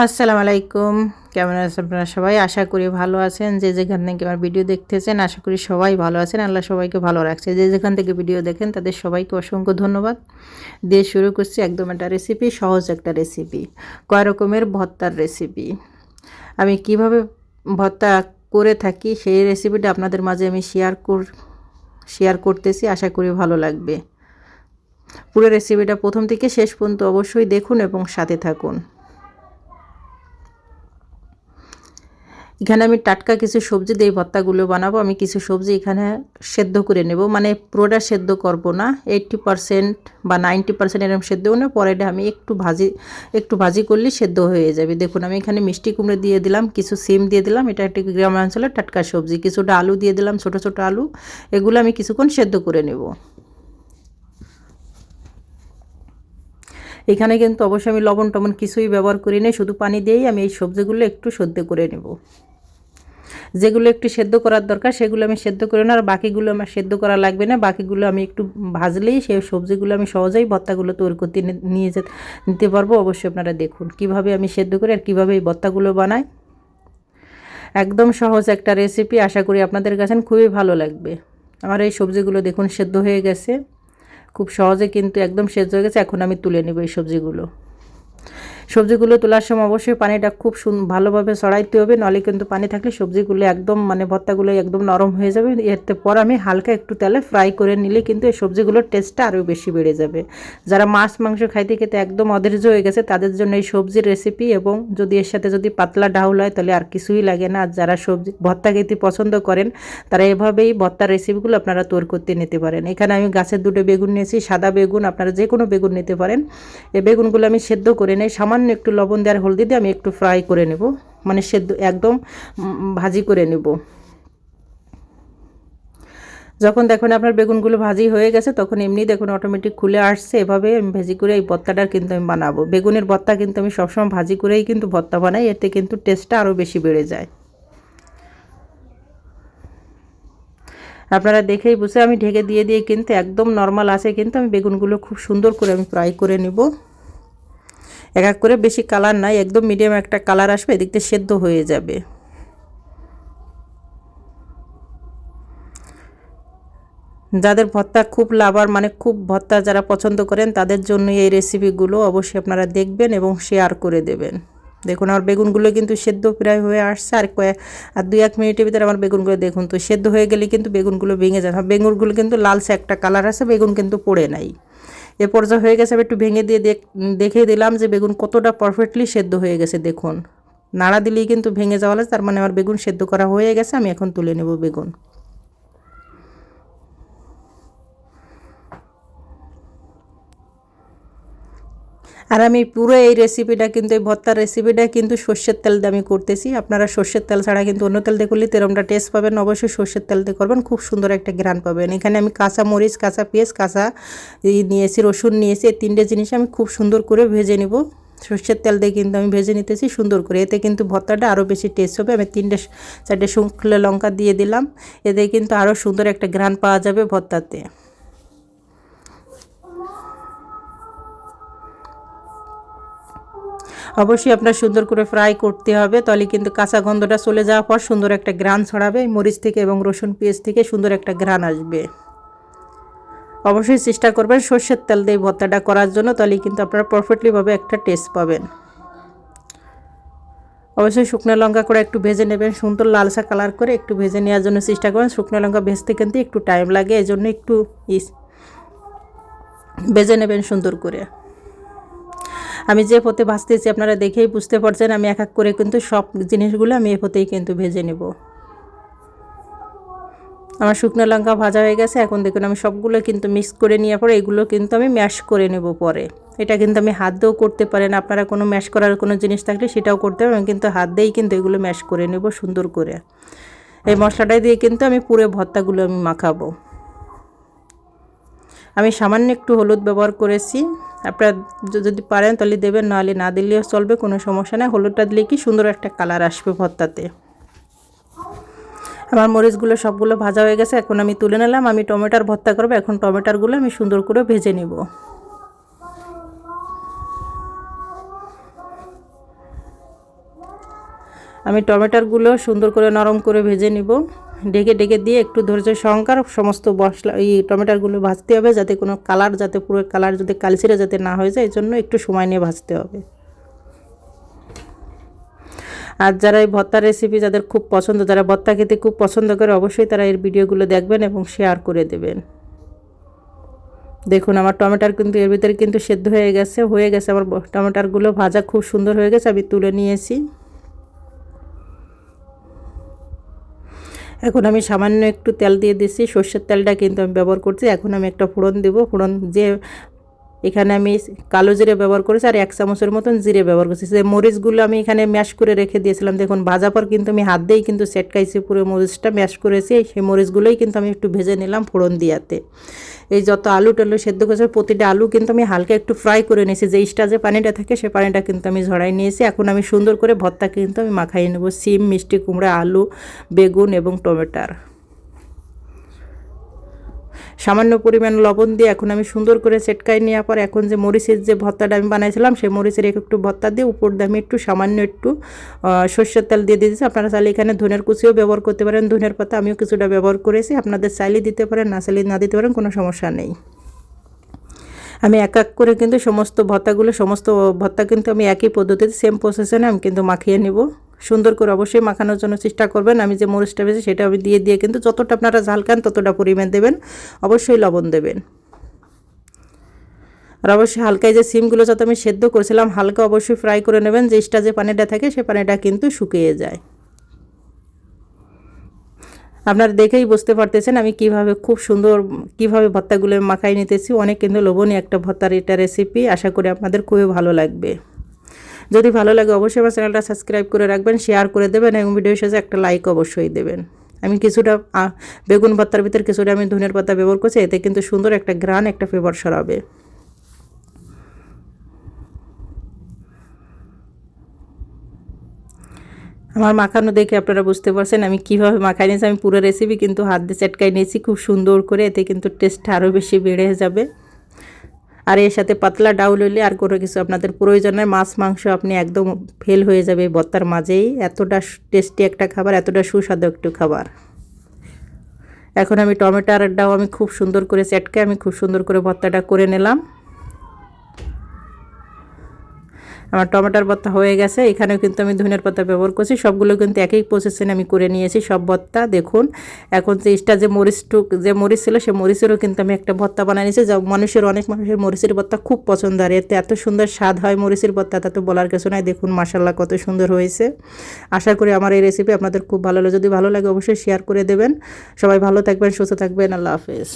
আসসালামু আলাইকুম কেমন আছেন আপনারা সবাই? আশা করি ভালো আছেন। যে যেখান থেকে আমার ভিডিও দেখতেছেন, আশা করি সবাই ভালো আছেন। আল্লাহ সবাইকে ভালো রাখছে। যে যেখান থেকে ভিডিও দেখেন, তাদের সবাইকে অসংখ্য ধন্যবাদ। দিয়ে শুরু করছি একদম একটা রেসিপি সহজ একটা রেসিপি কয় রকমের ভর্তার রেসিপি আমি কীভাবে ভর্তা করে থাকি, সেই রেসিপিটা আপনাদের মাঝে আমি শেয়ার কর শেয়ার করতেছি। আশা করি ভালো লাগবে। পুরো রেসিপিটা প্রথম থেকে শেষ পর্যন্ত অবশ্যই দেখুন এবং সাথে থাকুন। এখানে আমি টাটকা কিছু সবজি দিয়ে ভর্তাগুলো বানাবো। আমি কিছু সবজি এখানে সেদ্ধ করে নেব। মানে পুরোটা সেদ্ধ করব না। এইটটি পারসেন্ট বা নাইনটি পারসেন্ট এরকম সেদ্ধ না। পরে আমি একটু ভাজি একটু ভাজি করলে সেদ্ধ হয়ে যাবে। দেখুন, আমি এখানে মিষ্টি কুমড়ো দিয়ে দিলাম, কিছু সিম দিয়ে দিলাম। এটা একটি গ্রামাঞ্চলের টাটকা সবজি। কিছুটা আলু দিয়ে দিলাম, ছোট ছোট আলু। এগুলো আমি কিছুক্ষণ সেদ্ধ করে নেব। এখানে কিন্তু অবশ্যই আমি লবণ টবণ কিছুই ব্যবহার করি না শুধু পানি দিয়েই আমি এই সবজিগুলো একটু সদ্য করে নেব। যেগুলো একটু সেদ্ধ করার দরকার, সেগুলো আমি সেদ্ধ করে না, আর বাকিগুলো আমার সেদ্ধ করা লাগবে না। বাকিগুলো আমি একটু ভাজলেই সেই সবজিগুলো আমি সহজেই ভর্তাগুলো তৈরি করতে নিয়ে যেতে, নিতে পারব। অবশ্যই আপনারা দেখুন কীভাবে আমি সেদ্ধ করি আর কীভাবে এই ভর্তাগুলো বানাই। একদম সহজ একটা রেসিপি আশা করি আপনাদের কাছে খুবই ভালো লাগবে। আমার এই সবজিগুলো দেখুন সেদ্ধ হয়ে গেছে। খুব সহজে কিন্তু একদম সেদ্ধ হয়ে গেছে, এখন আমি তুলে নেব এই সবজিগুলো। সবজিগুলো তোলার সময় অবশ্যই পানিটা খুব ভালোভাবে সরাইতে হবে। নাহলে কিন্তু পানি থাকলে সবজিগুলো একদম মানে ভর্তাগুলো একদম নরম হয়ে যাবে। এরতে পর আমি হালকা একটু তেলে ফ্রাই করে নিলে কিন্তু এই সবজিগুলোর টেস্টটা আরও বেশি বেড়ে যাবে। যারা মাছ, মাংস খাইতে খেতে একদম অধৈর্য হয়ে গেছে, তাদের জন্য এই সবজির রেসিপি এবং যদি এর সাথে যদি পাতলা ডাউল হয়, তাহলে আর কিছুই লাগে না। আর যারা সবজি, ভর্তা খেতে পছন্দ করেন, তারা এভাবেই ভর্তার রেসিপিগুলো আপনারা তৈরি করতে নিতে পারেন। এখানে আমি গাছের দুটো বেগুন নিয়েছি, সাদা বেগুন, আপনারা যে কোনো বেগুন নিতে পারেন। এই বেগুনগুলো আমি সেদ্ধ করে নেই, সামান্য সামান্য একটু লবণ দেওয়ার হলদি দিয়ে আমি একটু ফ্রাই করে নেব। মানে সেদ্ধ একদম ভাজি করে নেব। যখন দেখুন আপনার বেগুনগুলো ভাজি হয়ে গেছে, তখন এমনি দেখুন অটোমেটিক খুলে আসছে। এভাবে আমি ভাজি করে এই ভর্তাটার কিন্তু আমি বানাবো। বেগুনের ভর্তা কিন্তু আমি সবসময় ভাজি করেই কিন্তু ভর্তা বানাই, এতে কিন্তু টেস্টটা আরও বেশি বেড়ে যায়। আপনারা দেখেই বুঝে আমি ঢেকে দিয়ে দিয়ে কিন্তু একদম নর্মাল আছে কিন্তু আমি বেগুনগুলো খুব সুন্দর করে আমি ফ্রাই করে নেব। এক এক করে বেশি কালার নাই, একদম মিডিয়াম একটা কালার আসবে এদিক দিয়ে সেদ্ধ হয়ে যাবে। যাদের ভর্তা খুব লাভার মানে খুব ভর্তা যারা পছন্দ করেন, তাদের জন্য এই রেসিপিগুলো অবশ্যই আপনারা দেখবেন এবং শেয়ার করে দেবেন। দেখুন, আমার বেগুনগুলো কিন্তু সেদ্ধ প্রায় হয়ে আসছে, আর কয়েক আর দুই এক মিনিটের ভিতরে আমার বেগুনগুলো দেখুন তো, সেদ্ধ হয়ে গেলে কিন্তু বেগুনগুলো ভেঙে যাবে বেগুনগুলো কিন্তু লালসে একটা কালার আছে, বেগুন কিন্তু পড়ে নাই। এ পর্যায়ে হয়ে গেছে, আমি একটু ভেঙে দিয়ে দেখে দিলাম যে বেগুন কতটা পারফেক্টলি সেদ্ধ হয়ে গেছে, দেখুন। নাড়া দিলেই কিন্তু ভেঙে যাওয়া তার মানে আমার বেগুন সেদ্ধ করা হয়ে গেছে, আমি এখন তুলে নেব বেগুন। আর আমি পুরো এই রেসিপিটা কিন্তু, এই ভর্তার রেসিপিটা কিন্তু সর্ষের তেল দিয়ে আমি করতেছি। আপনারা সর্ষের তেল ছাড়া কিন্তু অন্য তেল দিয়ে করলে তেরমটা টেস্ট পাবেন। অবশ্যই সর্ষের তেল দিয়ে করবেন। খুব সুন্দর একটা ঘ্রাণ পাবেন। এখানে আমি কাঁচা মরিচ, কাঁচা পেঁয়াজ, কাঁচা নিয়েছি, রসুন নিয়েছি। এই তিনটে জিনিস আমি খুব সুন্দর করে ভেজে নেব। সর্ষের তেল দিয়ে কিন্তু আমি ভেজে নিতেছি সুন্দর করে। এতে কিন্তু ভর্তাটা আরও বেশি টেস্ট হবে। আমি তিনটে চারটে শুকনো লঙ্কা দিয়ে দিলাম। এতে কিন্তু আরও সুন্দর একটা ঘ্রাণ পাওয়া যাবে ভর্তাতে। অবশ্যই আপনার সুন্দর করে ফ্রাই করতে হবে। তাহলে কিন্তু কাঁচা গন্ধটা চলে যাওয়ার পর সুন্দর একটা গ্রান ছড়াবে মরিচ থেকে এবং রসুন, পেঁয়াজ থেকে সুন্দর একটা গ্রান আসবে। অবশ্যই চেষ্টা করবেন সর্ষের তেল দিয়ে ভর্তাটা করার জন্য, তাহলে কিন্তু আপনারা পারফেক্টলিভাবে একটা টেস্ট পাবেন। অবশ্যই শুকনো লঙ্কা করে একটু ভেজে নেবেন, সুন্দর লালসা কালার করে একটু ভেজে নেওয়ার জন্য চেষ্টা করবেন। শুকনো লঙ্কা ভেজতে কিন্তু একটু টাইম লাগে এই জন্য একটু ভেজে নেবেন সুন্দর করে। আমি যে পথে ভাজতেছি আপনারা দেখেই বুঝতে পারছেন, আমি এক এক করে কিন্তু সব জিনিসগুলো আমি এ পথেই কিন্তু ভেজে নেব। আমার শুকনো লঙ্কা ভাজা হয়ে গেছে, এখন দেখুন আমি সবগুলো কিন্তু মিক্স করে নেওয়ার পরে এগুলো কিন্তু আমি ম্যাশ করে নেব পরে। এটা কিন্তু আমি হাত দিয়েও করতে পারেন, আপনারা কোনো ম্যাশ করার কোনো জিনিস থাকলে সেটাও করতে পারেন, আমি কিন্তু হাত দিয়েই কিন্তু এগুলো ম্যাশ করে নেব সুন্দর করে। এই মশলাটাই দিয়ে কিন্তু আমি পুরো ভর্তাগুলো আমি মাখাবো। আমি সামান্য একটু হলুদ ব্যবহার করেছি। আপনারা যদি পারেন তাহলে দেবেন, নাহলে না দিলেও চলবে, কোনো সমস্যা নেই। হলুদটা দিলে কি সুন্দর একটা কালার আসবে ভর্তাতে। আমার মরিচগুলো সবগুলো ভাজা হয়ে গেছে, এখন আমি তুলে নিলাম। আমি টমেটোর ভর্তা করব, এখন টমেটোরগুলো আমি সুন্দর করে ভেজে নেব। আমি টমেটোগুলো সুন্দর করে নরম করে ভেজে নিব। ডেকে ডেকে দিয়ে একটু ধৈর্য সহকার সমস্ত মশলা, এই টমেটোগুলো ভাজতে হবে যাতে কোনো কালার যাতে পুরো কালার যাতে কালচিরে যাতে না হয়ে যায় এই জন্য একটু সময় নিয়ে ভাজতে হবে। আর যারা এই ভর্তার রেসিপি যাদের খুব পছন্দ, যারা ভর্তা খেতে খুব পছন্দ করে, অবশ্যই তারা এর ভিডিওগুলো দেখবেন এবং শেয়ার করে দেবেন। দেখুন, আমার টমেটার কিন্তু, এর ভিতরে কিন্তু সেদ্ধ হয়ে গেছে হয়ে গেছে, আমার টমেটোরগুলো ভাজা খুব সুন্দর হয়ে গেছে, আমি তুলে নিয়েছি। এখন আমি সামান্য একটু তেল দিয়ে দিচ্ছি। সর্ষের তেলটা কিন্তু আমি ব্যবহার করছি। এখন আমি একটা ফোড়ন দেবো। ফোড়ন যে এখানে আমি কালো জিরে ব্যবহার করেছি আর এক চামচের মতন জিরে ব্যবহার করছি। যে মরিচগুলো আমি এখানে ম্যাশ করে রেখে দিয়েছিলাম। দেখুন, ভাজা পর কিন্তু আমি হাত দিয়েই কিন্তু সেটকাইছি পুরো মরিচটা ম্যাশ করেছি। সেই মরিচগুলোই কিন্তু আমি একটু ভেজে নিলাম ফোড়ন দিয়াতে। এই যত আলু টালু সেদ্ধ করেছে, প্রতিটা আলু কিন্তু আমি হালকা একটু ফ্রাই করে নিয়েছি। যে ইস্টা যে পানিটা থাকে, সে পানিটা কিন্তু আমি ঝরাই নিয়েছি। এখন আমি সুন্দর করে ভর্তা কিন্তু আমি মাখাই নেব। সিম, মিষ্টি কুমড়া, আলু, বেগুন এবং টমেটার। সামান্য পরিমাণ লবণ দিয়ে এখন আমি সুন্দর করে সেটকাই নেওয়ার পর এখন যে মরিচের যে ভর্তাটা আমি বানাইছিলাম সেই মরিচের এক একটু ভর্তা দিয়ে উপর দিয়ে আমি একটু সামান্য একটু সর্ষের তেল দিয়ে দিয়েছি। আপনারা চাইলে এখানে ধনের কুচিও ব্যবহার করতে পারেন। ধনের পাতা আমিও কিছুটা ব্যবহার করেছি। আপনাদের চাইলে দিতে পারেন, না চাইলে না দিতে পারেন, কোনো সমস্যা নেই। আমি এক এক করে কিন্তু সমস্ত ভর্তাগুলো, সমস্ত ভর্তা কিন্তু আমি একই পদ্ধতিতে সেম প্রসেসে আমি কিন্তু মাখিয়ে নেব। সুন্দর করে অবশ্যই মাখানোর জন্য চেষ্টা করবেন। আমি যে মরিচটা বেশি সেটা আমি দিয়ে দিয়ে কিন্তু যতটা আপনারা ঝাল খান ততটা পরিমাণ দেবেন। অবশ্যই লবণ দেবেন। আর অবশ্যই হালকায় যে সিমগুলো যাতে আমি সেদ্ধ করেছিলাম, হালকা অবশ্যই ফ্রাই করে নেবেন। যে যে পানিটা থাকে সে পানিটা কিন্তু শুকিয়ে যায়। আপনারা দেখেই বুঝতে পারতেছেন আমি কীভাবে খুব সুন্দর কীভাবে ভর্তাগুলো মাখাই নিতেছি। অনেক কিন্তু লোভনীয় একটা ভর্তার এটা রেসিপি আশা করি আপনাদের খুবই ভালো লাগবে। যদি ভালো লাগে অবশ্যই আমার চ্যানেলটা সাবস্ক্রাইব করে রাখবেন শেয়ার করে দেবেন এবং ভিডিও শেষে একটা লাইক অবশ্যই দেবেন। আমি কিছুটা বেগুন ভর্তার ভিতরে কিছুটা আমি ধনের পাতা ব্যবহার করছি, এতে কিন্তু সুন্দর একটা গ্রান একটা ফ্লেভার সরাবে আমার মাখানো দেখে আপনারা বুঝতে পারছেন আমি কীভাবে মাখাই নিয়েছি, আমি পুরো রেসিপি কিন্তু হাত দিয়ে চেটকাই নিয়েছি, খুব সুন্দর করে, এতে কিন্তু টেস্টটা আরও বেশি বেড়ে যাবে। আর এর সাথে পাতলা ডাউল হইলে আর কোনো কিছু আপনাদের প্রয়োজন মাছ, মাংস আপনি একদম ফেল হয়ে যাবে বত্তার মাঝেই। এতটা টেস্টি একটা খাবার, এতটা সুস্বাদু একটু খাবার। এখন আমি টমেটো আর ডাউ আমি খুব সুন্দর করে চেটকে আমি খুব সুন্দর করে ভর্তাটা করে নিলাম। আমার টমেটোর ভর্তা হয়ে গেছে। এখানেও কিন্তু আমি ধনের পাতা ব্যবহার করছি। সবগুলো কিন্তু একই প্রসেসে আমি করে নিয়েছি। সব ভর্তা দেখুন, এখন ইস্টা যে মরিচটুক যে মরিচ ছিল, সে মরিচেরও কিন্তু আমি একটা ভর্তা বানিয়ে নিয়েছি। যা মানুষের, অনেক মানুষের মরিচের ভর্তা খুব পছন্দ। আর এতে এত সুন্দর স্বাদ হয় মরিচের ভর্তা, তা তো বলার কিছু নাই। দেখুন মাসাল্লাহ কত সুন্দর হয়েছে। আশা করি আমার এই রেসিপি আপনাদের খুব ভালো লাগে যদি ভালো লাগে, অবশ্যই শেয়ার করে দেবেন। সবাই ভালো থাকবেন, সুস্থ থাকবেন। আল্লাহ হাফেজ।